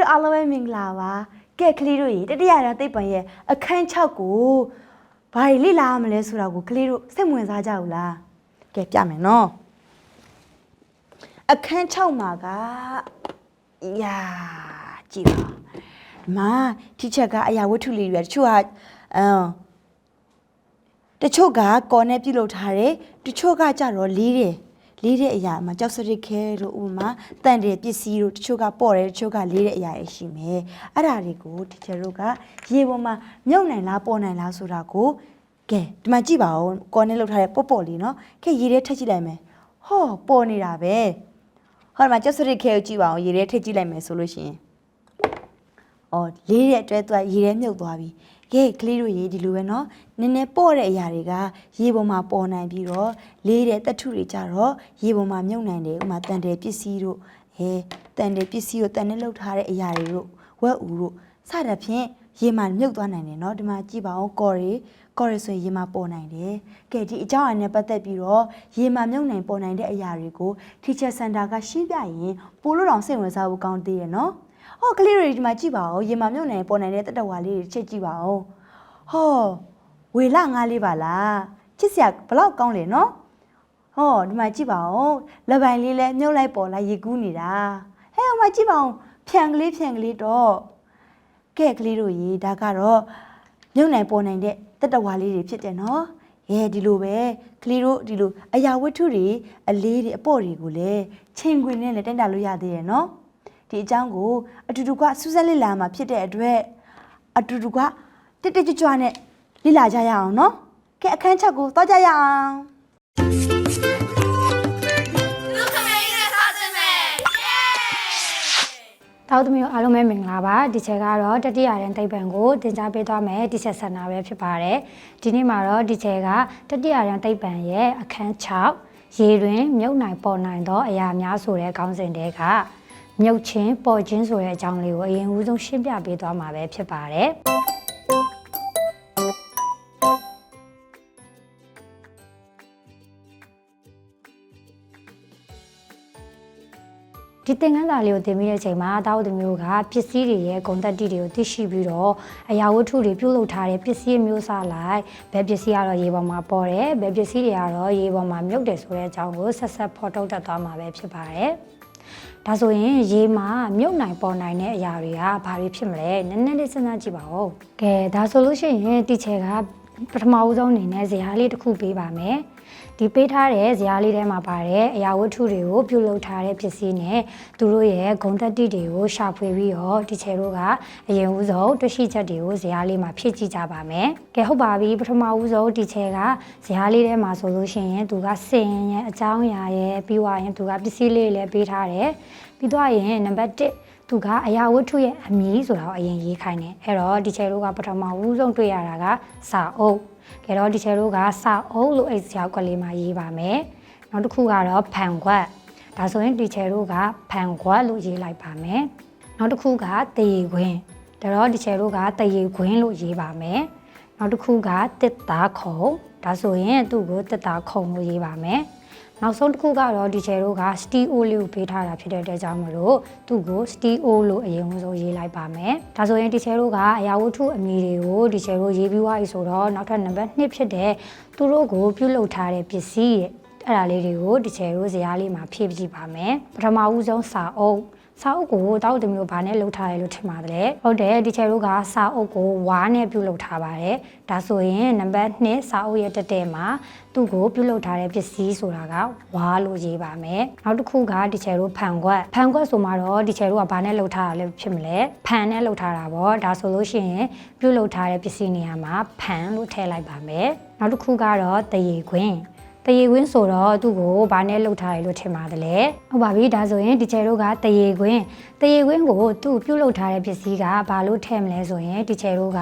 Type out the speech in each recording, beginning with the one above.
တို့အားလုံးပဲမင်္ဂလာပါကဲကလေးတို့ရေတတိယရန်သိပ္ပံရဲ့အခန်း6ကိုဘာတွေလေ့လာရမလဲဆိုတာကိုကလေးတို့စိတ်ဝင်စားကြဘူးလားကဲပြမယ်နော်အခန်း6မှာကယာကြည့်ပါဒီမှာထိချက်ကအရာဝတ္ထုလေးတွေတချို့ကအမ်တချို့ကကော်နဲ့ပြုတ်လုပ်ထားတယ်တချို့ကကြတော့လေးတယ် လေးတဲ့အရာမှာကြောက်စရစ်ခဲတို့ဥပမာတန်တယ်ပစ္စည်းတို့တချို့ကပေါ့တယ်တချို့ကလေးတဲ့အရာတွေရှိမယ်အဲ့ဒါတွေကိုတီချာတို့ကရေပေါ်မှာမြုပ်နိုင်လားပေါ်နိုင်လားဆိုတာကိုကဲဒီမှာကြည့်ပါဦးကော်နဲ့လုပ်ထားတဲ့ပေါ့ပေါ့လေးနော်ကဲရေထဲထည့်ကြည့်လိုက်မယ်ဟောပေါ်နေတာပဲဟောဒီမှာကြောက်စရစ်ခဲကိုကြည့်ပါဦးရေထဲထည့်ကြည့်လိုက်မယ်ဆိုလို့ရှိရင်။အော်လေးတဲ့အတွက်သူကရေထဲမြုပ်သွားပြီ။ ကဲကလေးတို့ရေဒီလိုပဲနော်။နည်းနည်းပေါ့တဲ့အရာတွေကရေပေါ်မှာပေါ်နိုင်ပြီးတော့လေးတဲ့တထုတွေကြတော့ရေပေါ်မှာမြုပ်နိုင်တယ်။ဥပမာတန်တယ်ပစ္စည်းတို့အဲတန်တယ်ပစ္စည်းတို့တန်နဲ့လှုပ်ထားတဲ့အရာတွေတို့ဝက်ဦးတို့စသဖြင့်ရေမှာမြုပ်သွားနိုင်တယ်နော်။ဒီမှာကြည့်ပါဦးကော်ရီကော်ရီဆိုရင်ရေမှာပေါ်နိုင်တယ်။ကဲဒီအကြောင်းအရာနဲ့ပတ်သက်ပြီးတော့ရေမှာမြုပ်နိုင်ပေါ်နိုင်တဲ့အရာတွေကို teacher center ကရှင်းပြရင်ပိုလို့တော့စိတ်ဝင်စားဖို့ကောင်းသေးရဲ့နော်။ ဟောကလေးတွေဒီမှာကြည့်ပါဦးရေမမြုပ်နိုင်ပေါ်နိုင်တဲ့တက်တဝါလေးတွေချက်ကြည့်ပါဦးဟောဝေလာငါးလေးပါလားချစ်စရာဘလောက်ကောင်းလဲနော်ဟောဒီမှာကြည့်ပါဦးလက်ပိုင်လေးလဲမြုပ်လိုက်ပေါ်လာရေကူးနေတာဟဲ့ဟိုမှာကြည့်ပါဦးဖြန်ကလေးဖြန်ကလေးတော့ကဲကလေးတို့ရေဒါကတော့မြုပ်နိုင်ပေါ်နိုင်တဲ့တက်တဝါလေးတွေဖြစ်တယ်နော်ရဲဒီလိုပဲကလေးတို့ဒီလိုအရာဝတ္ထုတွေအလေးတွေအပေါ့တွေကိုလည်းချိန်ခွင်နဲ့လည်းတင်တာလို့ရသေးတယ်နော် ဒီအကြောင်းကိုအတူတူကစူးစမ်းလေ့လာမှာဖြစ်တဲ့အတွက်အတူတူကတက်တက်ကြွကြွနဲ့လေ့လာကြရအောင်နော်ကဲအခန်းချက်ကိုသွားကြရအောင်လူခမေးနဲ့စားခြင်းပဲเย้တောက်သမီးတို့အားလုံးပဲမင်္ဂလာပါဒီချက်ကတော့တတိယရန်သိပ္ပံကိုသင်ကြားပေးသွားမယ်ဒီချက်ဆန္ဒပဲဖြစ်ပါတယ်ဒီနေ့မှာတော့ဒီချက်ကတတိယရန်သိပ္ပံရဲ့အခန်း6ရေတွင်မြုပ်နိုင်ပေါ်နိုင်သောအရာများဆိုတဲ့ခေါင်းစဉ်တဲက မြုပ်ချင်းပေါ်ချင်းဆိုတဲ့အကြောင်းလေးကိုအရင်ဦးဆုံးရှင်းပြပေးသွားမှာပဲဖြစ်ပါတယ်ဒီသင်ခန်းစာလေးကိုသင်ပြီးတဲ့အချိန်မှာတာဝတ္တမျိုးကပစ္စည်းတွေရဲ့ဂုဏ်သတ္တိတွေကိုသိရှိပြီးတော့အရာဝတ္ထုတွေပြုလုပ်ထားတဲ့ပစ္စည်းမျိုးစားလိုက်ဘယ်ပစ္စည်းကတော့ရေပေါ်မှာပေါ်တယ်ဘယ်ပစ္စည်းတွေကတော့ရေပေါ်မှာမြုပ်တယ်ဆိုတဲ့အကြောင်းကိုဆက်ဆက်ဖော်ထုတ်တတ်သွားမှာပဲဖြစ်ပါတယ်။ ဒါဆိုရင်ရေမှာမြုပ်နိုင်ပေါ်နိုင်တဲ့အရာတွေကဘာတွေဖြစ်မလဲနည်းနည်းလေးစဉ်းစားကြည့်ပါဦး။ကဲဒါဆိုလို့ရှိရင်တီချေက ပထမဦးဆုံးအနေနဲ့ဇာတ်လေးတစ်ခုပေးပါမယ်။ဒီပေးထားတဲ့ဇာတ်လေးထဲမှာပါတဲ့အရာဝတ္ထုတွေကိုပြုလုပ်ထားတဲ့ပစ္စည်းနဲ့သူတို့ရဲ့ဂုဏ်သတ္တိတွေကိုရှာဖွေပြီးတော့တီချေတို့ကအရင်ဦးဆုံးတွေ့ရှိချက်တွေကိုဇာတ်လေးမှာဖြည့်ကြည့်ကြပါမယ်။ကဲဟုတ်ပါပြီပထမဦးဆုံးတီချေကဇာတ်လေးထဲမှာဆိုလို့ရှိရင်သူကစင်ရဲ့အကြောင်းအရာရဲ့ပြီးသွားရင်သူကပစ္စည်းလေးလည်းပေးထားတယ်။ပြီးသွားရင်နံပါတ်1 သူကအရာဝတ္ထုရဲ့အမည်ဆိုတာကိုအရင်ရေးခိုင်းတယ်အဲ့တော့ဒီချေတို့ကပထမဦးဆုံးတွေ့ရတာကစာအုပ်ကဲတော့ဒီချေတို့ကစာအုပ်လို့အဲ့စာအုပ်ကလေးမှာရေးပါမယ်နောက်တစ်ခုကတော့ဖန်ခွက်ဒါဆိုရင်ဒီချေတို့ကဖန်ခွက်လို့ရေးလိုက်ပါမယ်နောက်တစ်ခုကတရေခွင်းဒါတော့ဒီချေတို့ကတရေခွင်းလို့ရေးပါမယ်နောက်တစ်ခုကတစ်သားခုံဒါဆိုရင်သူ့ကိုတစ်သားခုံလို့ရေးပါမယ် နောက်ဆုံးတစ်ခုကတော့ဒီချယ်တို့က STO လေးကိုပေးထားတာဖြစ်တဲ့အတွက်ကြောင့်မလို့သူ့ကို STO လို့အရင်ဆုံးရေးလိုက်ပါမယ်။ဒါဆိုရင်ဒီချယ်တို့ကအရာဝတ္ထုအမည်တွေကိုဒီချယ်တို့ရေးပြီးသွားပြီဆိုတော့နောက်ထပ်နံပါတ်2ဖြစ်တဲ့သူတို့ကိုပြုလုပ်ထားတဲ့ပစ္စည်းရဲ့အဲ့ဒါလေးတွေကိုဒီချယ်တို့ဇာတ်လေးမှာဖြည့်ကြည့်ပါမယ်။ပထမဦးဆုံးစာအုပ် စာအုပ်ကိုတောက်တမျိုးဘာနဲ့လုပ်ထားရလို့ထင်ပါတယ်ဟုတ်တယ်ဒီချယ်တို့ကစာအုပ်ကိုဝါနဲ့ပြုလုပ်ထားပါတယ်ဒါဆိုရင်နံပါတ်2စာအုပ်ရဲ့တက်တဲ့မှာသူ့ကိုပြုလုပ်ထားတဲ့ပစ္စည်းဆိုတာကဝါလို့ရေးပါမယ်နောက်တစ်ခုကဒီချယ်တို့ဖန်ခွက်ဖန်ခွက်ဆိုမှတော့ဒီချယ်တို့ကဘာနဲ့လုပ်ထားတာလဲဖြစ်မလဲဖန်နဲ့လုပ်ထားတာပေါ့ဒါဆိုလို့ရှိရင်ပြုလုပ်ထားတဲ့ပစ္စည်းနေရာမှာဖန်လို့ထည့်လိုက်ပါမယ်နောက်တစ်ခုကတော့တရေခွင်းတ ရေခွင်းဆိုတော့သူ့ကိုဘာနဲ့လှုပ်ထားရလို့ထင်ပါတယ်လေဟုတ်ပါပြီဒါဆိုရင်ဒီချယ်တို့ကတရေခွင်းတရေခွင်းကိုသူ့ပြုတ်လှုပ်ထားတဲ့ပစ္စည်းကဘာလို့ထည့်မလဲဆိုရင်ဒီချယ်တို့က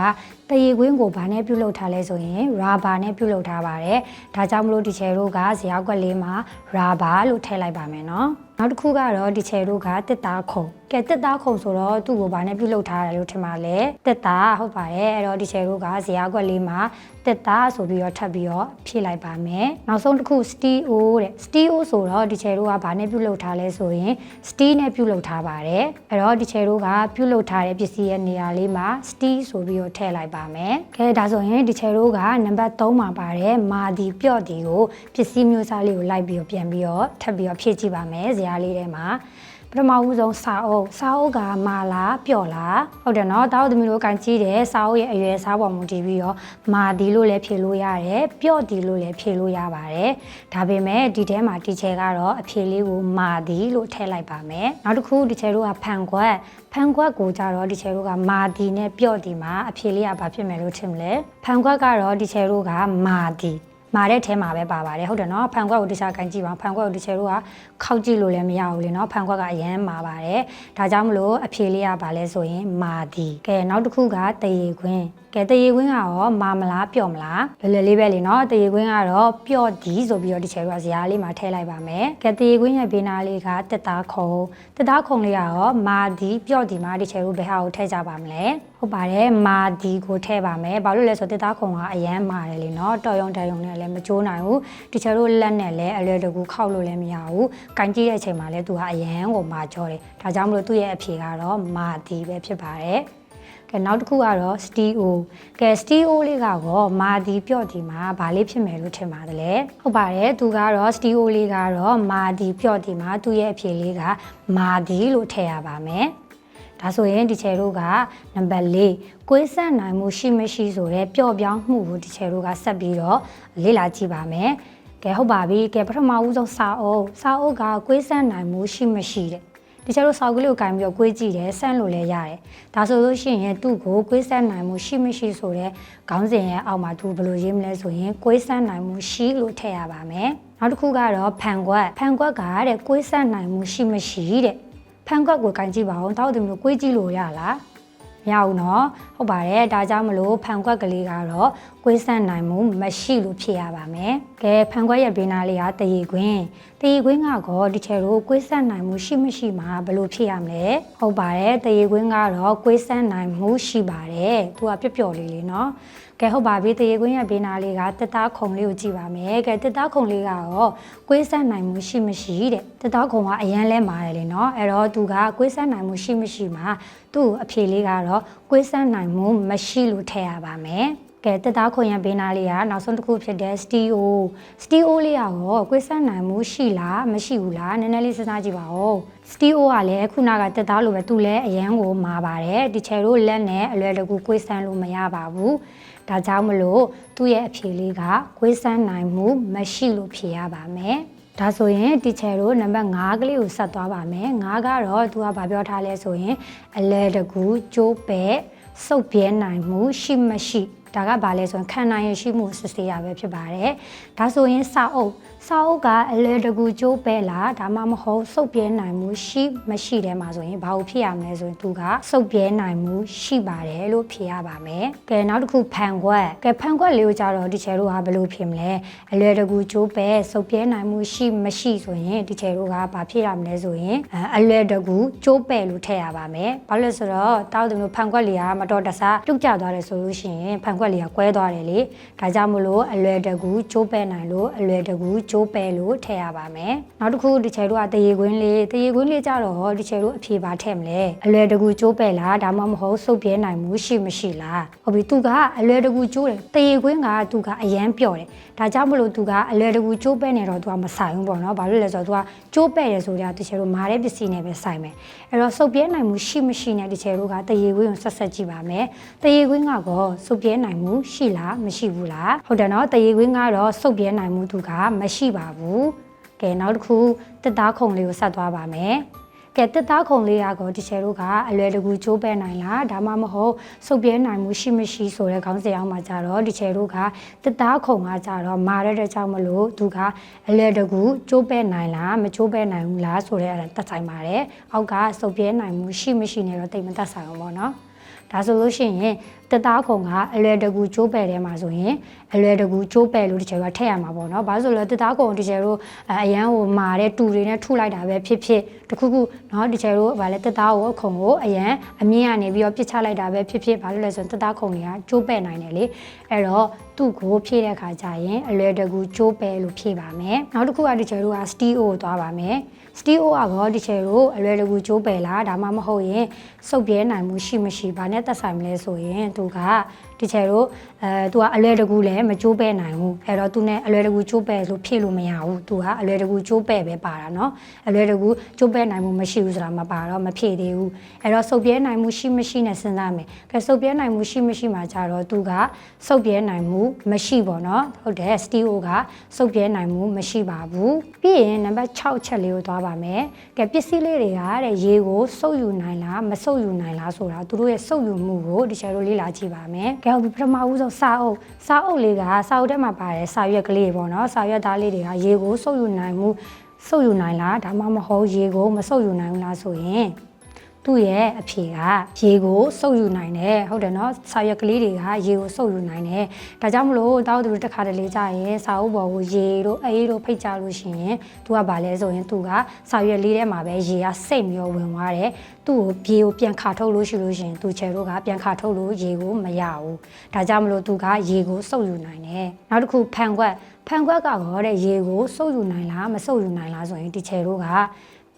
တရေကွင်းကိုဗာနဲ့ပြုတ်လုထားလဲဆိုရင်ရာဘာနဲ့ပြုတ်လုထားပါတယ်ဒါကြောင့်မလို့ဒီချယ်တို့ကဇရာကွက်လေးမှာရာဘာလို့ထည့်လိုက်ပါမယ်နော်နောက်တစ်ခုကတော့ဒီချယ်တို့ကတစ်သားခုံကဲတစ်သားခုံဆိုတော့သူ့ကိုဗာနဲ့ပြုတ်လုထားတယ်လို့ထင်ပါလေတစ်သားဟုတ်ပါတယ်အဲ့တော့ဒီချယ်တို့ကဇရာကွက်လေးမှာတစ်သားဆိုပြီးတော့ထပ်ပြီးတော့ဖြည့်လိုက်ပါမယ်နောက်ဆုံးတစ်ခု steo တဲ့ steo ဆိုတော့ဒီချယ်တို့ကဗာနဲ့ပြုတ်လုထားလဲဆိုရင် steel နဲ့ပြုတ်လုထားပါတယ်အဲ့တော့ဒီချယ်တို့ကပြုတ်လုထားတဲ့ပစ္စည်းရဲ့နေရာလေးမှာ steel ဆိုပြီးတော့ထည့်လိုက်ပါမယ်ခဲဒါဆိုရင်ဒီချယ်တို့ကနံပါတ်3မှာပါတယ်မာဒီပြော့ဒီကိုပစ္စည်းမျိုးစားလေးကိုလိုက်ပြီးတော့ပြန်ပြီးတော့ထပ်ပြီးတော့ဖြည့်ကြည့်ပါမယ်ဇာတ်လေးထဲမှာ ပထမဦးဆုံးစာအုပ်စာအုပ်ကမာလားပျော့လားဟုတ်တယ်နော်တောက်သမီးတို့ကန်ကြည့်တယ်စာအုပ်ရဲ့အရွယ်စားပေါ်မူတည်ပြီးတော့မာဒီလို့လည်းဖြည့်လို့ရတယ်ပျော့ဒီလို့လည်းဖြည့်လို့ရပါတယ်ဒါပေမဲ့ဒီထဲမှာတီချယ်ကတော့အဖြေလေးကိုမာဒီလို့ထည့်လိုက်ပါမယ်နောက်တစ်ခုတီချယ်တို့ကဖန်ခွက်ဖန်ခွက်ကိုကြတော့ဒီချယ်တို့ကမာဒီနဲ့ပျော့ဒီမှာအဖြေလေးကဘာဖြစ်မယ်လို့ထင်မလဲဖန်ခွက်ကတော့ဒီချယ်တို့ကမာဒီ မာတဲ့ထဲမှာပဲပါပါတယ်ဟုတ်တယ်နော်ဖန်ခွက်ကိုတခြားကန်ကြည့်ပါဖန်ခွက်ကိုဒီချယ်တို့ကခောက်ကြည့်လို့လည်းမရဘူးလေနော်ဖန်ခွက်ကအရန်မာပါတယ်ဒါကြောင့်မလို့အဖြေလေးကဘာလဲဆိုရင်မာဒီကဲနောက်တစ်ခုကတရေခွင်းကဲတရေခွင်းကရောမာမလားပျော့မလားလွယ်လွယ်လေးပဲလေနော်တရေခွင်းကတော့ပျော့ဒီဆိုပြီးတော့ဒီချယ်တို့ကဇာတ်လေးမှာထည့်လိုက်ပါမယ်ကဲတရေခွင်းရဲ့ဘေးနာလေးကတက်သားခုံတက်သားခုံလေးကရောမာဒီပျော့ဒီမှာဒီချယ်တို့ဘယ်ဟာကိုထည့်ကြပါမလဲ ဟုတ်ပါတယ်မာဒီကိုထည့်ပါမယ်ဘာလို့လဲဆိုတော့တက်သားခုံကအရန်မာတယ်လေနော်တော်ရုံတရုံနဲ့လည်းမကြိုးနိုင်ဘူးဒီချယ်တို့လက်နဲ့လည်းအလွယ်တကူခောက်လို့လည်းမရဘူးကင်ကြည့်တဲ့အချိန်မှာလည်းသူကအရန်ကိုမာကြောတယ်ဒါကြောင့်မလို့သူ့ရဲ့အဖြေကတော့မာဒီပဲဖြစ်ပါတယ်ကဲနောက်တစ်ခုကတော့ steo ကဲ steo လေးကတော့မာဒီပြော့ဒီမှာဗာလေးဖြစ်မယ်လို့ထင်ပါတယ်လေဟုတ်ပါတယ်သူကတော့ steo လေးကတော့မာဒီပြော့ဒီမှာသူ့ရဲ့အဖြေလေးကမာဒီလို့ထည့်ရပါမယ် ဒါဆိုရင်ဒီချယ်တို့ကနံပါတ်၄ကွေးဆက်နိုင်မှုရှိမရှိဆိုတဲ့ပျော့ပြောင်းမှုကိုဒီချယ်တို့ကဆက်ပြီးတော့လေ့လာကြည့်ပါမယ်ကဲဟုတ်ပါပြီကဲပထမဦးဆုံးစာအုပ်စာအုပ်ကကွေးဆက်နိုင်မှုရှိမရှိတဲ့ဒီကျတော့ဆောက်ကလေးကိုကင်ပြီးတော့ကွေးကြည့်တယ်ဆန့်လို့လည်းရတယ်ဒါဆိုလို့ရှိရင်သူ့ကိုကွေးဆက်နိုင်မှုရှိမရှိဆိုတဲ့ခေါင်းစဉ်ရဲ့အောက်မှာသူဘယ်လိုရေးမလဲဆိုရင်ကွေးဆက်နိုင်မှုရှိလို့ထည့်ရပါမယ်နောက်တစ်ခုကတော့ဖန်ကွက်ဖန်ကွက်ကတဲ့ကွေးဆက်နိုင်မှုရှိမရှိတဲ့ ဖန်ကွက်ကိုကင်ကြည့်ပါအောင်တောက်တယ်မလို့ကိုယ်ကြည့်လို့ရလားမရဘူးနော်ဟုတ်ပါတယ်ဒါကြောင့်မလို့ဖန်ကွက်ကလေးကတော့ကိုယ်ဆန့်နိုင်မှုမရှိလို့ဖြစ်ရပါမယ်ကဲဖန်ကွက်ရဲ့ဘေးနားလေးကတရေခွင်းတရေခွင်းကတော့ဒီချေတို့ကိုယ်ဆန့်နိုင်မှုရှိမရှိမှာဘယ်လိုဖြစ်ရမလဲဟုတ်ပါတယ်တရေခွင်းကတော့ကိုယ်ဆန့်နိုင်မှုရှိပါတယ်သူကပျော့ပျော့လေးလေးနော် ကဲဟုတ်ပါပြီတရေကွင်းရဲ့ဘေးနာလေးကတက်သားခုံလေးကိုကြည့်ပါမယ်ကဲတက်သားခုံလေးကတော့ကွေးဆက်နိုင်မှုရှိမရှိတဲ့တက်သားခုံကအရန်လဲမာတယ်လေနော်အဲ့တော့သူကကွေးဆက်နိုင်မှုရှိမရှိမှာသူ့အဖြေလေးကတော့ကွေးဆက်နိုင်မှုမရှိလို့ထည့်ရပါမယ်ကဲတက်သားခွန်ရဘေးနာလေးကနောက်ဆုံးတစ်ခုဖြစ်တဲ့ STO STO လေးကရောကွေးဆက်နိုင်မှုရှိလားမရှိဘူးလားနည်းနည်းလေးစဉ်းစားကြည့်ပါဦး steo ကလည်းခုနကတက်သားလိုပဲသူလည်းအရန်ကိုမာပါတယ်ဒီချယ်တို့လက်နဲ့အလွယ်တကူကွေးဆန့်လို့မရပါဘူးဒါကြောင့်မလို့သူ့ရဲ့အဖြေလေးကကွေးဆန့်နိုင်မှုမရှိလို့ဖြေရပါမယ်ဒါဆိုရင်တီချယ်တို့နံပါတ်5ကလေးကိုဆက်သွားပါမယ်5ကတော့သူကဗာပြောထားလဲဆိုရင်အလဲတကူကျိုးပဲစုပ်ပြဲနိုင်မှုရှိမရှိဒါကဘာလဲဆိုရင်ခံနိုင်ရရှိမှုစစ်ဆေးရပဲဖြစ်ပါတယ်ဒါဆိုရင်စာအုပ် စာအုပ်ကအလဲတကူကျိုးပဲလားဒါမှမဟုတ်စုပ်ပြဲနိုင်မှုရှိမရှိတယ်မှာဆိုရင်ဘာလို့ဖြစ်ရမလဲဆိုရင်သူကစုပ်ပြဲနိုင်မှုရှိပါတယ်လို့ဖြေရပါမယ်ကဲနောက်တစ်ခုဖန်ခွက်ကဲဖန်ခွက်လေးကိုကြတော့ဒီချယ်တို့ကဘယ်လိုဖြေမလဲအလဲတကူကျိုးပဲစုပ်ပြဲနိုင်မှုရှိမရှိဆိုရင်ဒီချယ်တို့ကဘာဖြစ်ရမလဲဆိုရင်အဲအလဲတကူကျိုးပဲလို့ထည့်ရပါမယ်ဘာလို့လဲဆိုတော့တောက်တယ်မျိုးဖန်ခွက်လေးကမတော်တဆတုတ်ကျသွားတယ်ဆိုလို့ရှိရင်ဖန်ခွက်လေးကကွဲသွားတယ်လေဒါကြောင့်မလို့အလွယ်တကူကျိုးပဲနိုင်လို့အလွယ်တကူကျိုးပဲလို့ထည့်ရပါမယ်နောက်တစ်ခုဒီချယ်တို့ကတရေခွင်းလေးတရေခွင်းလေးကြတော့ဒီချယ်တို့အဖြေပါထည့်မလဲအလွယ်တကူကျိုးပဲလားဒါမှမဟုတ်စုပ်ပြဲနိုင်မှုရှိမရှိလားဟုတ်ပြီသူကအလွယ်တကူကျိုးတယ်တရေခွင်းကသူကအရန်ပြော့တယ်ဒါကြောင့်မလို့သူကအလွယ်တကူကျိုးပဲနေတော့သူကမဆိုင်ဘူးပေါ့နော်ဘာလို့လဲဆိုတော့သူကကျိုးပဲတယ်ဆိုတော့ဒီချယ်တို့မာတဲ့ပစ္စည်းနဲ့ပဲဆိုင်မယ်အဲ့တော့စုပ်ပြဲနိုင်မှုရှိမရှိနဲ့ဒီချယ်တို့ကတရေခွင်းကိုဆက်ဆက်ကြည့်ပါမယ်တရေခွင်းကတော့စုပ်ပြဲနိုင်မှုရှိလားမရှိဘူးလားဟုတ်တယ်နော်တရေခွင်းကတော့စုပ်ပြဲနိုင်မှုသူကမရှိပါဘူးကဲနောက်တစ်ခုတက်သားခုံလေးကိုဆက်သွားပါမယ် ကဲတက်သားခုံလေးကတော့ဒီချယ်တို့ကအလွယ်တကူကျိုးပဲနိုင်လားဒါမှမဟုတ်စုပ်ပြဲနိုင်မှုရှိမရှိဆိုတဲ့ခေါင်းစဉ်အောင်မှာကြတော့ဒီချယ်တို့ကတက်သားခုံကကြတော့မာရတဲ့ကြောင့်မလို့သူကအလွယ်တကူကျိုးပဲနိုင်လားမကျိုးပဲနိုင်ဘူးလားဆိုတဲ့အဲ့ဒါတက်ဆိုင်ပါတယ်အောက်ကစုပ်ပြဲနိုင်မှုရှိမရှိနဲ့တော့တိတ်မတက်ဆိုင်ဘူးပေါ့နော်ဒါဆိုလို့ရှိရင် တက်သားခုံကအလွယ်တကူချိုးပယ်ထဲမှာဆိုရင်အလွယ်တကူချိုးပယ်လို့တကယ်တော့ထည့်ရမှာပေါ့နော်။ဘာလို့လဲတက်သားခုံတကယ်လို့အရန်ဟိုမာတဲ့တူတွေနဲ့ထုလိုက်တာပဲဖြစ်ဖြစ်တခုခုနော်တကယ်လို့ဗာလဲတက်သားကိုခုံကိုအရန်အမြင့်ကနေပြီးတော့ပြစ်ချလိုက်တာပဲဖြစ်ဖြစ်ဘာလို့လဲဆိုရင်တက်သားခုံတွေကချိုးပယ်နိုင်တယ်လေ။အဲ့တော့သူ့ကိုဖြည့်တဲ့အခါကျရင်အလွယ်တကူချိုးပယ်လို့ဖြည့်ပါမယ်။နောက်တစ်ခုကတကယ်လို့က steel ကိုသွားပါမယ်။ steel ကတော့တကယ်လို့အလွယ်တကူချိုးပယ်လားဒါမှမဟုတ်ရင်စုပ်ပြဲနိုင်မှုရှိမရှိဘာနဲ့သက်ဆိုင်မလဲဆိုရင်သူကဒီချယ်တို့အဲသူကအလွယ်တကူလည်းမကျိုးပယ်နိုင်ဘူးအဲ့တော့သူနဲ့အလွယ်တကူကျိုးပယ်လို့ဖြည့်လို့မရဘူးသူကအလွယ်တကူကျိုးပယ်ပဲပါတာเนาะအလွယ်တကူကျိုးပယ်နိုင်မှုမရှိဘူးဆိုတာမပါတော့မဖြည့်သေးဘူးအဲ့တော့စုပ်ပြဲနိုင်မှုရှိမရှိနဲ့စဉ်းစားမယ်ကဲစုပ်ပြဲနိုင်မှုရှိမရှိမှာကြတော့သူကစုပ်ပြဲနိုင်မှုမရှိပေါ့เนาะဟုတ်တယ် steel ကစုပ်ပြဲနိုင်မှုမရှိပါဘူးပြီးရင်နံပါတ်6ချက်လေးကိုသွားပါမယ်ကဲပစ္စည်းလေးတွေကတဲ့ရေကိုစုပ်ယူနိုင်လားမစုပ်ယူနိုင်လားဆိုတာသူတို့ရဲ့စုပ်ယူမှုကိုဒီချက်တို့လေ့လာ ကြည့်ပါမယ်ကဲဟုတ်ပြီပထမဦးဆုံးစာအုပ်စာအုပ်လေးကစာအုပ်ထဲမှာပါတယ်စာရွက်ကလေးပေါ့နော်စာရွက်သားလေးတွေကရေကိုစုပ်ယူနိုင်မှုစုပ်ယူနိုင်လားဒါမှမဟုတ်ရေကိုမစုပ်ယူနိုင်ဘူးလားဆိုရင် သူ့ရဲ့အဖြေကရေကိုစုပ်ယူနိုင်တယ်ဟုတ်တယ်နော်စာရွက်ကလေးတွေကရေကိုစုပ်ယူနိုင်တယ်ဒါကြောင့်မလို့တောက်သူတို့တစ်ခါတလေကြာရင်စာအုပ်ပေါ်ကိုရေတို့အေးတို့ဖိတ်ကြလို့ရှိရင်သူကဗာလဲဆိုရင်သူကစာရွက်လေးထဲမှာပဲရေကစိတ်မျောဝင်သွားတယ်သူ့ကိုရေကိုပြန်ခါထုတ်လို့ရှိလို့ရှိရင်သူချယ်တို့ကပြန်ခါထုတ်လို့ရေကိုမရဘူးဒါကြောင့်မလို့သူကရေကိုစုပ်ယူနိုင်တယ်နောက်တစ်ခုဖန်ခွက်ဖန်ခွက်ကရောတဲ့ရေကိုစုပ်ယူနိုင်လားမစုပ်ယူနိုင်လားဆိုရင်ဒီချယ်တို့က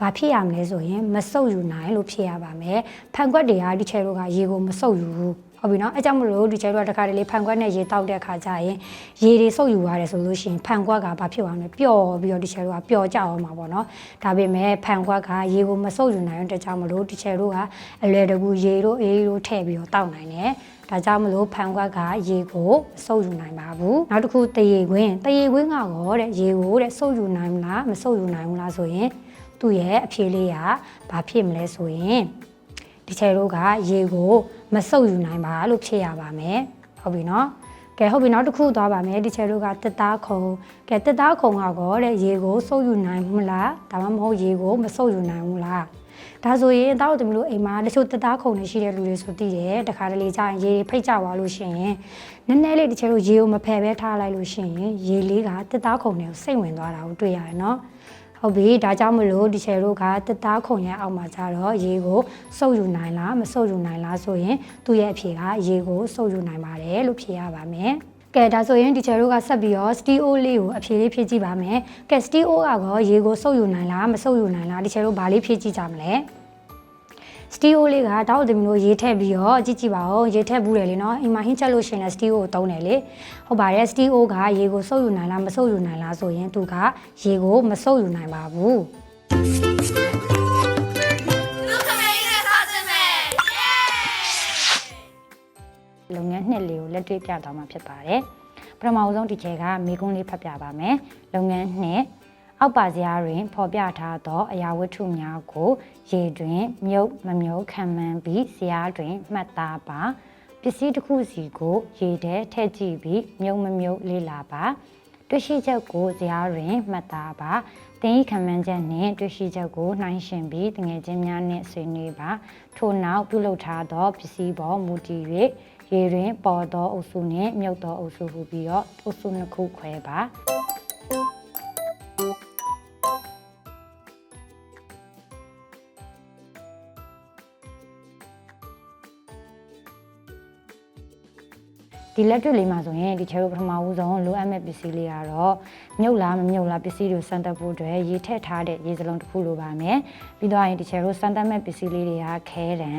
ဘာဖြစ်ရမလဲဆိုရင်မစုပ်ယူနိုင်လို့ဖြစ်ရပါမယ်ဖန်ခွက်တွေကဒီချယ်တို့ကရေကိုမစုပ်ယူဘူးဟုတ်ပြီနော်အဲကြောင့်မလို့ဒီချဲတော့တခါတလေဖန်ခွက်နဲ့ရေတောက်တဲ့အခါကျရင်ရေတွေစုပ်ယူရတယ်ဆိုလို့ရှိရင်ဖန်ခွက်ကဘာဖြစ်သွားမလဲပျော်ပြီးတော့ဒီချဲတို့ကပျော်ကြအောင်မှာပေါ့နော်ဒါပေမဲ့ဖန်ခွက်ကရေကိုမစုပ်ယူနိုင်တဲ့ကြောင့်မလို့ဒီချဲတို့ကအလွယ်တကူရေတို့အေးတို့ထည့်ပြီးတော့တောက်နိုင်တယ်ဒါကြောင့်မလို့ဖန်ခွက်ကရေကိုမစုပ်ယူနိုင်ပါဘူးနောက်တစ်ခုတရေခွင်းတရေခွင်းကရောတဲ့ရေကိုတဲ့စုပ်ယူနိုင်မလားမစုပ်ယူနိုင်ဘူးလားဆိုရင် သူ့ရဲ့အဖြေလေးကဘာဖြစ်မလဲဆိုရင်ဒီချဲတို့ကရေကိုမစုပ်ယူနိုင်ပါလို့ဖြေရပါမယ်ဟုတ်ပြီနော်ကဲဟုတ်ပြီနောက်တစ်ခုသွားပါမယ်ဒီချဲတို့ကတက်သားခုံကဲတက်သားခုံကတော့တဲ့ရေကိုစုပ်ယူနိုင်မလားဒါမှမဟုတ်ရေကိုမစုပ်ယူနိုင်ဘူးလားဒါဆိုရင်တောက်တယ်မလို့အိမ်မှာတချို့တက်သားခုံနေရှိတဲ့လူတွေဆိုတည်တယ်တခါတလေကြာရင်ရေဖိတ်ကြသွားလို့ရှိရင်နည်းနည်းလေးတချို့ရေကိုမဖယ်ပဲထားလိုက်လို့ရှိရင်ရေလေးကတက်သားခုံတွေကိုစိတ်ဝင်သွားတာကိုတွေ့ရတယ်နော် ဟုတ်ပြီဒါကြောင့်မလို့ဒီချယ်တို့ကတက်သားခုံရဲ့အောက်မှာကျတော့ရေကိုစုပ်ယူနိုင်လားမစုပ်ယူနိုင်လားဆိုရင်သူ့ရဲ့အဖြေကရေကိုစုပ်ယူနိုင်ပါတယ်လို့ဖြေရပါမယ်ကဲဒါဆိုရင်ဒီချယ်တို့ကဆက်ပြီးတော့ steel လေးကိုအဖြေလေးဖြည့်ကြည့်ပါမယ်ကဲ steel ကတော့ရေကိုစုပ်ယူနိုင်လားမစုပ်ယူနိုင်လားဒီချယ်တို့ဘာလေးဖြည့်ကြည့်ကြမလဲ စတီယိုလေးကတောက်တင်မျိုးရေးထည့်ပြီးတော့ကြည့်ကြည့်ပါဦးရေးထည့်ဘူးတယ်လေနော်အိမ်မှာဟင်းချက်လို့ရှရင်လည်းစတီယိုကိုတုံးတယ်လေဟုတ်ပါတယ်စတီယိုကရေကိုစုပ်ယူနိုင်လားမစုပ်ယူနိုင်လားဆိုရင်သူကရေကိုမစုပ်ယူနိုင်ပါဘူးလူခမင်းနဲ့စားစမယ်လုပ်ငန်းနှစ်လေးကိုလက်တွေ့ပြသွားမှာဖြစ်ပါတယ်ပထမအဆုံးဒီချက်ကမိကုန်းလေးဖတ်ပြပါမယ်လုပ်ငန်းနှစ် အောက်ပါစရာတွင်ဖော်ပြထားသောအရာဝတ္ထုများကိုရေတွင်မြုပ်မမြုပ်ခံမှန်းပြီးစရာတွင်မှတ်သားပါပစ္စည်းတစ်ခုစီကိုရေထဲထည့်ကြည့်ပြီးမြုပ်မမြုပ်လေ့လာပါတွေ့ရှိချက်ကိုဇာတ်တွင်မှတ်သားပါတင်ဤခံမှန်းချက်နှင့်တွေ့ရှိချက်ကိုနှိုင်းယှဉ်ပြီးတငယ်ချင်းများနှင့်ဆွေးနွေးပါထို့နောက်ပြုလုပ်ထားသောပစ္စည်းပေါ်မူတည်၍ရေတွင်ပေါ်သောအုပ်စုနှင့်မြုပ်သောအုပ်စုဟူပြီးတော့အုပ်စုနှစ်ခုခွဲပါ ဒီလက်တွေ့လေးမှာဆိုရင်ဒီချဲတို့ပထမဦးဆုံးလိုအပ်မဲ့ပစ္စည်းလေးကတော့မြုပ်လားမမြုပ်လားပစ္စည်းတွေစမ်းသပ်ဖို့အတွက်ရေထည့်ထားတဲ့ရေစလုံးတစ်ခုလိုပါမယ်ပြီးတော့ရင်ဒီချဲတို့စမ်းသပ်မဲ့ပစ္စည်းလေးတွေကခဲတံ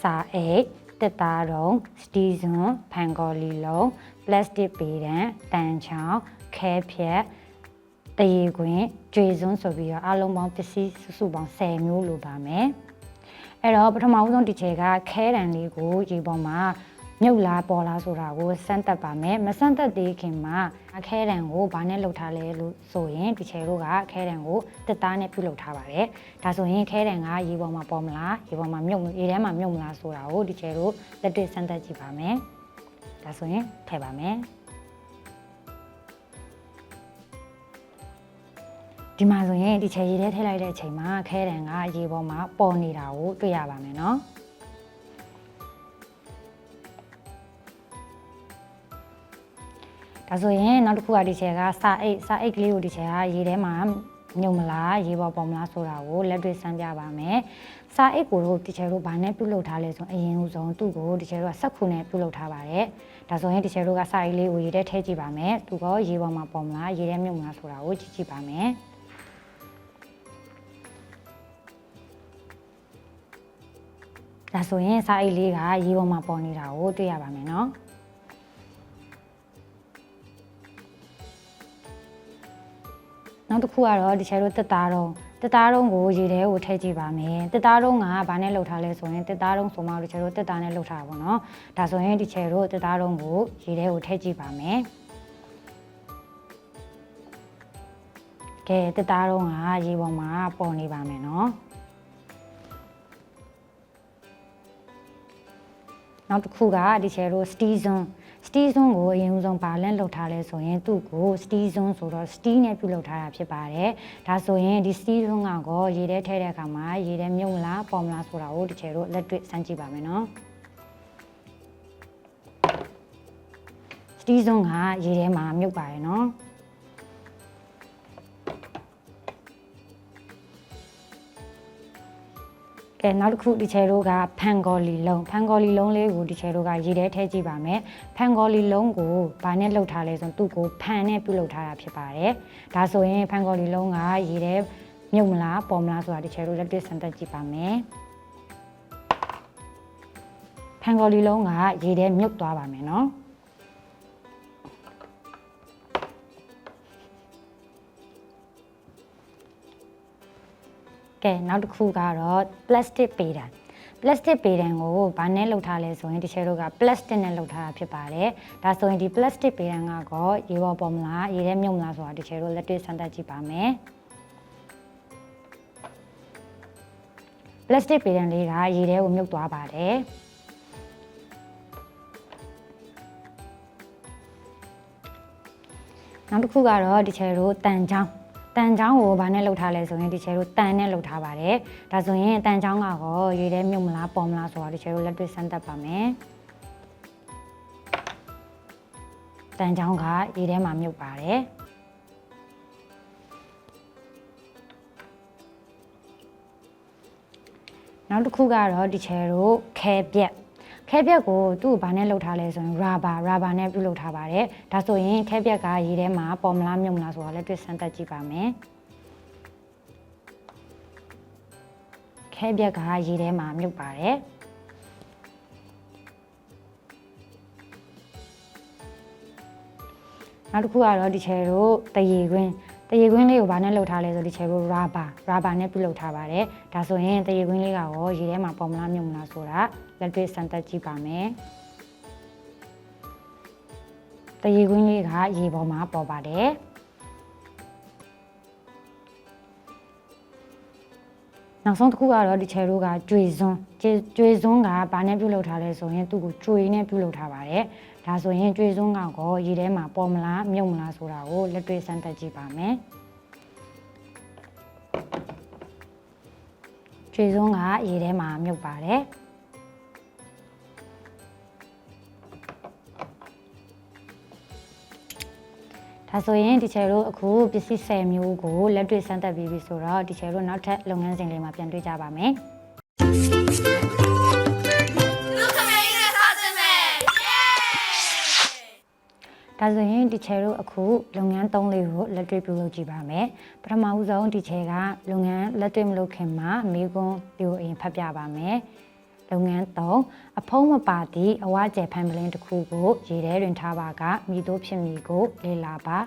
စာအိတ်တက်သားတုံးစတီဇွန်ဖန်ကော်လီလုံးပလတ်စတစ်ပေတံတန်ချောင်းခဲဖြက်တရေခွင်ကြွေစွန်းဆိုပြီးတော့အလုံးပေါင်းပစ္စည်းစုစုပေါင်း10မျိုးလိုပါမယ်အဲ့တော့ပထမဦးဆုံးဒီချက်ကခဲတံလေးကိုရေပေါ်မှာ မြုပ်လားပေါ်လားဆိုတာကိုစမ်းသပ်ပါမယ်မစမ်းသပ်သေးခင်မှာအခဲတံကိုဘာနဲ့လှုပ်ထားလဲလို့ဆိုရင်ဒီချဲတို့ကခဲတံကိုတက်သားနဲ့ပြုတ်လှုပ်ထားပါတယ်ဒါဆိုရင်ခဲတံကရေပေါ်မှာပေါ်မလားရေပေါ်မှာမြုပ်ရေထဲမှာမြုပ်မလားဆိုတာကိုဒီချဲတို့လက်တွေ့စမ်းသပ်ကြည့်ပါမယ်ဒါဆိုရင်ထည့်ပါမယ်ဒီမှာဆိုရင်ဒီချဲရေထဲထည့်လိုက်တဲ့အချိန်မှာခဲတံကရေပေါ်မှာပေါ်နေတာကိုတွေ့ရပါမယ်နော် ဒါဆိုရင်နောက်တစ်ခုကဒီချက်ကစာအိတ်စာအိတ်ကလေးကိုဒီချက်ကရေထဲမှာမြုပ်မလားရေပေါ်ပေါ်မလားဆိုတာကိုလက်တွေ့စမ်းပြပါမယ်စာအိတ်ကိုတို့ဒီချက်တို့ဘာနဲ့ပြုတ်လုပ်ထားလဲဆိုရင်အရင်ဦးဆုံးသူ့ကိုဒီချက်တို့ကစက်ခုနဲ့ပြုတ်လုပ်ထားပါတယ်ဒါဆိုရင်ဒီချက်တို့ကစာအိတ်လေးကိုရေထဲထည့်ကြည့်ပါမယ်သူကရေပေါ်မှာပေါ်မလားရေထဲမြုပ်မလားဆိုတာကိုကြည့်ကြည့်ပါမယ်ဒါဆိုရင်စာအိတ်လေးကရေပေါ်မှာပေါ်နေတာကိုတွေ့ရပါမယ်နော် နောက်တစ်ခုကတော့ဒီချဲတို့တက်သားတုံးတက်သားတုံးကိုရေထဲကိုထည့်ကြည့်ပါမယ်တက်သားတုံးကဘာနဲ့လှုပ်ထားလဲဆိုရင်တက်သားတုံးဆိုမှဒီချဲတို့တက်သားနဲ့လှုပ်ထားတာပေါ့နော်ဒါဆိုရင်ဒီချဲတို့တက်သားတုံးကိုရေထဲကိုထည့်ကြည့်ပါမယ်ကဲတက်သားတုံးကရေပေါ်မှာပေါ်နေပါမယ်နော်နောက်တစ်ခုကဒီချဲတို့ season စ တီးစွန်းကိုအရင်ဦးဆုံးဗာလန့်လုပ်ထားလဲဆိုရင်သူ့ကိုစတီးစွန်းဆိုတော့စတီးနဲ့ပြုလုပ်ထားတာဖြစ်ပါတယ်။ဒါဆိုရင်ဒီစတီးစွန်းကောရေထဲထည့်တဲ့အခါမှာရေထဲမြုပ်မလားပေါ်မလားဆိုတာကိုတစ်ချက်တော့လက်တွေ့စမ်းကြည့်ပါမယ်နော်။စတီးစွန်းကရေထဲမှာမြုပ်ပါတယ်နော်။ ကဲနောက်တစ်ခုဒီချဲတို့ကဖန်ဂေါ်လီလုံးဖန်ဂေါ်လီလုံးလေးကိုဒီချဲတို့ကရေထဲထည့်ကြည့်ပါမယ်ဖန်ဂေါ်လီလုံးကိုဘာနဲ့လှုပ်ထားလဲဆိုတော့သူ့ကိုဖန်နဲ့ပြုတ်လှုပ်ထားတာဖြစ်ပါတယ်ဒါဆိုရင်ဖန်ဂေါ်လီလုံးကရေထဲမြုပ်မလားပေါ်မလားဆိုတာဒီချဲတို့လက်တွေ့စမ်းသပ်ကြည့်ပါမယ်ဖန်ဂေါ်လီလုံးကရေထဲမြုပ်သွားပါမယ်နော် ကဲနောက်တစ်ခုကတော့ plastic ပေတံ plastic ပေတံကိုဘာနဲ့လုပ်ထားလဲဆိုရင်ဒီချဲတို့က plastic နဲ့လုပ်ထားတာဖြစ်ပါတယ်ဒါဆိုရင်ဒီ plastic ပေတံကတော့ရေပေါ်ပေါ်မလားရေထဲမြုပ်မလားဆိုတာဒီချဲတို့လက်တွေ့စမ်းသပ်ကြည့်ပါမယ် plastic ပေတံလေးကရေထဲကိုမြုပ်သွားပါတယ်နောက်တစ်ခုကတော့ဒီချဲတို့တန်ချောင်း တန်ချောင်းကိုဘာနဲ့လှုပ်ထားလဲဆိုရင်ဒီချဲတို့တန်နဲ့လှုပ်ထားပါတယ်ဒါဆိုရင်တန်ချောင်းကတော့ရေထဲမြုပ်မလားပေါ်မလားဆိုတာဒီချဲတို့လက်တွေ့စမ်းသပ်ပါမယ်တန်ချောင်းကရေထဲမှာမြုပ်ပါတယ်နောက်တစ်ခုကတော့ဒီချဲတို့ခဲပြက် ခဲပြက်ကိုသူ့ကိုဘာနဲ့လှုပ်ထားလဲဆိုရင် rubber rubber နဲ့ပြုလုပ်ထားပါတယ်ဒါဆိုရင်ခဲပြက်ကရေထဲမှာပေါ်မလားမြုပ်မလားဆိုတာလက်တွေ့စမ်းသပ်ကြည့်ပါမယ်ခဲပြက်ကရေထဲမှာမြုပ်ပါတယ်နောက်တစ်ခုကတော့ဒီချဲတို့တရေခွင်း တရေခွင်းလေးကိုဘာနဲ့လှုပ်ထားလဲဆိုဒီချဲတို့ rubber rubber နဲ့ပြုလုပ်ထားပါတယ်ဒါဆိုရင်တရေခွင်းလေးကရောရေထဲမှာပေါ်မလားမြုပ်မလားဆိုတာလက်တွေ့စမ်းသပ်ကြည့်ပါမယ်တရေခွင်းလေးကရေပေါ်မှာပေါ်ပါတယ်နောက်ဆုံးတစ်ခုကတော့ဒီချဲတို့ကကျွေစွန်းကျွေစွန်းကဘာနဲ့ပြုလုပ်ထားလဲဆိုရင်သူ့ကိုကျွေနဲ့ပြုလုပ်ထားပါတယ် ဒါဆိုရင်ကျွေစွန်းကောရေထဲမှာပေါ်မလားမြုပ်မလားဆိုတာကိုလက်တွေ့စမ်းသပ်ကြည့်ပါမယ်ကျွေစွန်းကရေထဲမှာမြုပ်ပါတယ်ဒါဆိုရင်ဒီချယ်တို့အခုပစ္စည်း10မျိုးကိုလက်တွေ့စမ်းသပ်ပြီးပြီဆိုတော့ဒီချယ်တို့နောက်ထပ်လုပ်ငန်းစဉ်လေးမှာပြန်တွေ့ကြပါမယ် ဒါဆိုရင်ဒီချယ်တို့အခုလုပ်ငန်း၃လေးကိုလက်တွေ့ပြုလုပ်ကြည့်ပါမယ်ပထမဦးဆုံးဒီချယ်ကလုပ်ငန်းလက်တွေ့မလုပ်ခင်မှာမိကွန်းဒီကိုအရင်ဖတ်ပြပါမယ်လုပ်ငန်း၃အဖုံးမပါသည့်အဝကျယ်ဖန်ပလင်းတစ်ခုကိုရေထဲတွင်ထားပါကမိတို့ဖြစ်မီကိုလေလာပါ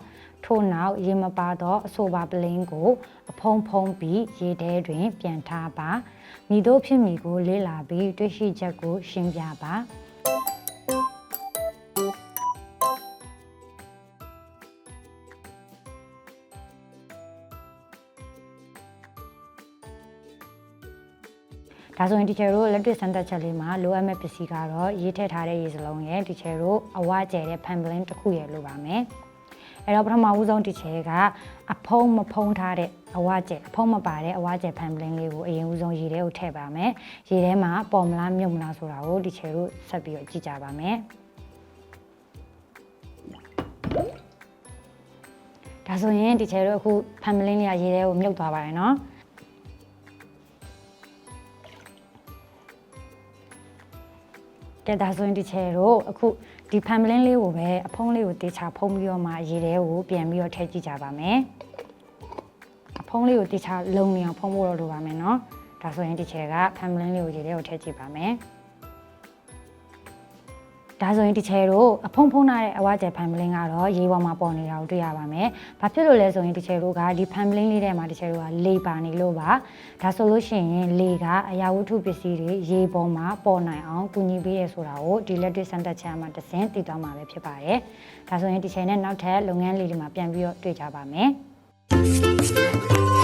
ထို့နောက်ရေမပါသောအဆိုပါပလင်းကို အဖုံးဖုံးပြီးရေထဲတွင် ပြန်ထားပါမိတို့ဖြစ်မီကိုလေလာပြီးတွေ့ရှိချက်ကိုရှင်းပြပါ ဒါဆိုရင်ဒီချယ်တို့လက်တွေ့စမ်းသပ်ချက်လေးမှာလိုအပ်မဲ့ပစ္စည်းကတော့ရေးထည့်ထားတဲ့ရေစလုံးရဲ့ဒီချယ်တို့အဝကျဲတဲ့ fan blend တစ်ခုရဲ့လိုပါမယ်အဲ့တော့ပထမဦးဆုံးဒီချယ်ကအဖုံးမဖုံးထားတဲ့အဝကျဲအဖုံးမပါတဲ့အဝကျဲ fan blend လေးကိုအရင်ဦးဆုံးရေထဲကိုထည့်ပါမယ်ရေထဲမှာပေါ်မလားမြုပ်မလားဆိုတာကိုဒီချယ်တို့ဆက်ပြီးတော့ကြည့်ကြပါမယ်ဒါဆိုရင်ဒီချယ်တို့အခုဖန်မလင်းလေးကရေထဲကိုမြုပ်သွားပါတယ်နော် ကဲဒါဆိုရင်ဒီချယ်တို့အခုဒီဖန်မလင်းလေးကိုပဲအဖုံးလေးကိုတေချာဖုံးပြီးတော့မှရေထဲကိုပြန်ပြီးတော့ထည့်ကြည့်ကြပါမယ်အဖုံးလေးကိုတေချာလုံနေအောင်ဖုံးဖို့တော့လိုပါမယ်နော်ဒါဆိုရင်ဒီချယ်ကဖန်မလင်းလေးကိုရေထဲကိုထည့်ကြည့်ပါမယ် ဒါဆိုရင်ဒီချယ်တို့အဖုံဖုံထားတဲ့အဝကျယ်ဖန်ပလင်းကတော့ရေပေါ်မှာပေါ်နေတာကိုတွေ့ရပါမယ်။ဘာဖြစ်လို့လဲဆိုရင်ဒီချယ်တို့ကဒီဖန်ပလင်းလေးထဲမှာဒီချယ်တို့ကလေပါနေလို့ပါ။ဒါဆိုလို့ရှိရင်လေကအရာဝတ္ထုပစ္စည်းတွေရေပေါ်မှာပေါ်နိုင်အောင်ကူညီပေးရဆိုတာကိုဒီလက်တွေ့စမ်းသပ်ချက်မှာတစ်ဆင့်သိသွားမှာပဲဖြစ်ပါတယ်။ဒါဆိုရင်ဒီချယ်နဲ့နောက်ထပ်လုပ်ငန်းလေးတွေမှာပြန်ပြီးတော့တွေ့ကြပါမယ်။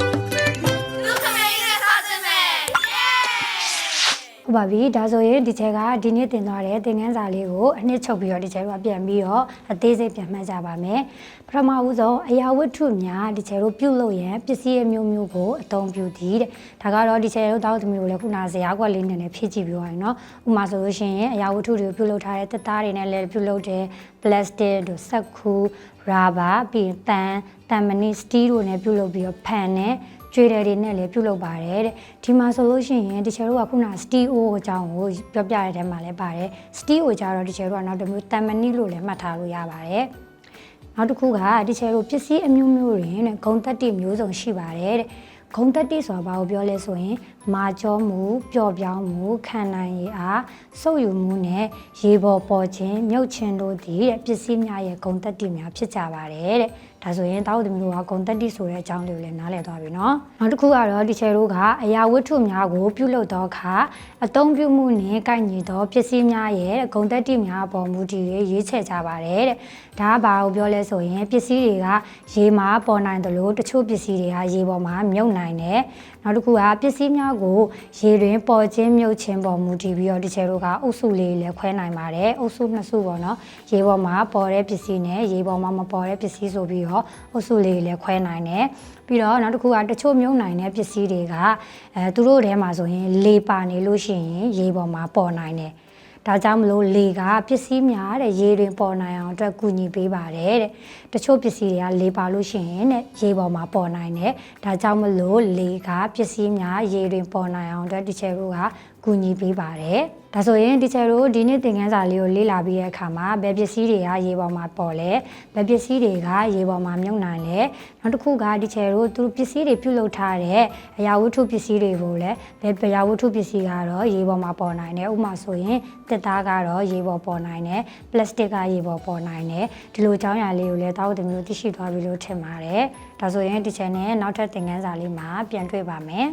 ဟုတ်ပါပြီဒါဆိုရင်ဒီချက်ကဒီနေ့တင်သွားတဲ့သင်ခန်းစာလေးကိုအနှစ်ချုပ်ပြီးတော့ဒီချက်ကပြန်ပြီးတော့အသေးစိတ်ပြန်မှတ်ကြပါမယ်ပထမဦးဆုံးအရာဝတ္ထုများဒီချက်တို့ပြုတ်လို့ရန်ပစ္စည်းအမျိုးမျိုးကိုအသုံးပြုသည်တဲ့ဒါကတော့ဒီချက်တို့တောက်သမီးကိုလည်းခုနဇရာကွက်လေးနဲ့လည်းဖြည့်ကြည့်ပြီးတော့ရယ်နော်ဥပမာဆိုလို့ရှိရင်အရာဝတ္ထုတွေပြုတ်လို့ထားတဲ့သက်သားတွေနဲ့လည်းပြုတ်လို့တယ်ပလတ်စတစ်တို့စက်ခူရာဘာပြီးရင်တန်တန်မနီစတီးတို့နဲ့ပြုတ်လို့ပြီးတော့ဖန်နဲ့ ကျွေးတယ်တွေနဲ့လည်းပြုတ်လုပ်ပါတယ်တဲ့ဒီမှာဆိုလို့ရှိရင်ဒီချယ်တို့ကခုနစတီအိုအကြောင်းကိုပြောပြရတဲ့ထဲမှာလည်းပါတယ်စတီအိုကြတော့ဒီချယ်တို့ကနောက်တစ်မျိုးတန်မနီလို့လည်းမှတ်ထားလို့ရပါတယ်နောက်တစ်ခုကဒီချယ်တို့ပစ္စည်းအမျိုးမျိုးတွေနဲ့ဂုံတက်တိမျိုးစုံရှိပါတယ်တဲ့ဂုံတက်တိဆိုတာဘာကိုပြောလဲဆိုရင် မာကျောမှုပျော့ပြောင်းမှုခံနိုင်ရည်အားစုပ်ယူမှုနဲ့ရေပေါ်ပေါ်ခြင်းမြုပ်ခြင်းတို့သည်တဲ့ပစ္စည်းများရဲ့ဂုံတက်တိများဖြစ်ကြပါတယ်တဲ့ ဒါဆိုရင်တောက်သမီးတို့ကဂုံတက်တိဆိုတဲ့အကြောင်းလေးကိုလည်းနားလည်သွားပြီเนาะနောက်တစ်ခုကတော့ဒီချယ်တို့ကအရာဝတ္ထုများကိုပြုလုပ်သောအခါအသုံးပြုမှုနှင့်ကိုက်ညီသောပစ္စည်းများရဲ့ဂုံတက်တိများအပေါ်မူတည်၍ရွေးချယ်ကြပါတယ်တဲ့ဒါကဘာကိုပြောလဲဆိုရင်ပစ္စည်းတွေကရေမှာပေါ်နိုင်တယ်လို့တချို့ပစ္စည်းတွေကရေပေါ်မှာမြုပ်နိုင်တယ်နောက်တစ်ခုကပစ္စည်းများကိုရေတွင်ပေါ်ခြင်းမြုပ်ခြင်းပေါ်မူတည်ပြီးတော့ဒီချယ်တို့ကအုပ်စုလေးလည်းခွဲနိုင်ပါတယ်အုပ်စုနှစ်စုပေါ့နော်ရေပေါ်မှာပေါ်တဲ့ပစ္စည်းနဲ့ရေပေါ်မှာမပေါ်တဲ့ပစ္စည်းဆိုပြီးတော့ ော့အုပ်စုလေးလည်းခွဲနိုင်တယ်ပြီးတော့နောက်တစ်ခုကတချို့မြုပ်နိုင်တဲ့ပစ္စည်းတွေကအဲသူတို့ထဲမှာဆိုရင်လေပါနေလို့ရှိရင်ရေပေါ်မှာပေါ်နိုင်တယ်ဒါကြောင့်မလို့လေကပစ္စည်းများတဲ့ရေတွင်ပေါ်နိုင်အောင်အတွက်ကူညီပေးပါတယ်တဲ့တချို့ပစ္စည်းတွေကလေပါလို့ရှိရင်တဲ့ရေပေါ်မှာပေါ်နိုင်တယ်ဒါကြောင့်မလို့လေကပစ္စည်းများရေတွင်ပေါ်နိုင်အောင်အတွက်ဒီချယ်တို့ကကူညီပေးပါတယ် ဒါဆိုရင်ဒီချယ်တို့ဒီနေ့သင်ခန်းစာလေးကိုလေ့လာပြီးတဲ့အခါမှာဘယ်ပစ္စည်းတွေကရေပေါ်မှာပေါ်လဲဘယ်ပစ္စည်းတွေကရေပေါ်မှာမြုပ်နိုင်လဲနောက်တစ်ခုကဒီချယ်တို့သူပစ္စည်းတွေပြုတ်လုထားတဲ့အရာဝတ္ထုပစ္စည်းတွေကိုလည်းဘယ်အရာဝတ္ထုပစ္စည်းကတော့ရေပေါ်မှာပေါ်နိုင်တယ်ဥပမာဆိုရင်တက်သားကတော့ရေပေါ်ပေါ်နိုင်တယ်ပလတ်စတစ်ကရေပေါ်ပေါ်နိုင်တယ်ဒီလိုအကြောင်းအရာလေးကိုလည်းတောက်တဲ့မျိုးသိရှိသွားပြီလို့ထင်ပါတယ်ဒါဆိုရင်ဒီချယ်နဲ့နောက်ထပ်သင်ခန်းစာလေးမှာပြန်တွေ့ပါမယ်